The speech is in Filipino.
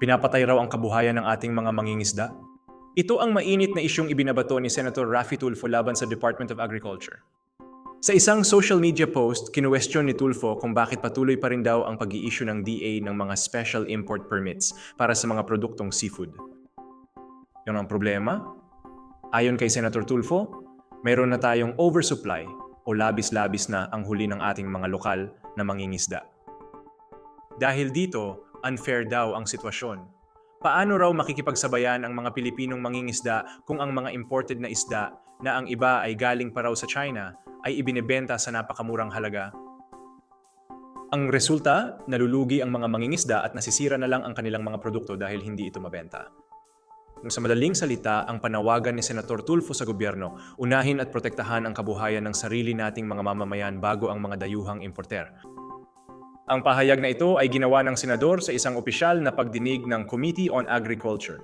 Pinapatay raw ang kabuhayan ng ating mga mangingisda? Ito ang mainit na isyong ibinabato ni Senator Raffy Tulfo laban sa Department of Agriculture. Sa isang social media post, kinuwestiyon ni Tulfo kung bakit patuloy pa rin daw ang pag issue ng DA ng mga special import permits para sa mga produktong seafood. Yun ang problema? Ayon kay Senator Tulfo, meron na tayong oversupply o labis-labis na ang huli ng ating mga lokal na mangingisda. Dahil dito, unfair daw ang sitwasyon. Paano raw makikipagsabayan ang mga Pilipinong mangingisda kung ang mga imported na isda na ang iba ay galing pa raw sa China ay ibinebenta sa napakamurang halaga? Ang resulta, nalulugi ang mga mangingisda at nasisira na lang ang kanilang mga produkto dahil hindi ito mabenta. Nung sa madaling salita, ang panawagan ni Senator Tulfo sa gobyerno, unahin at protektahan ang kabuhayan ng sarili nating mga mamamayan bago ang mga dayuhang importer. Ang pahayag na ito ay ginawa ng senador sa isang opisyal na pagdinig ng Committee on Agriculture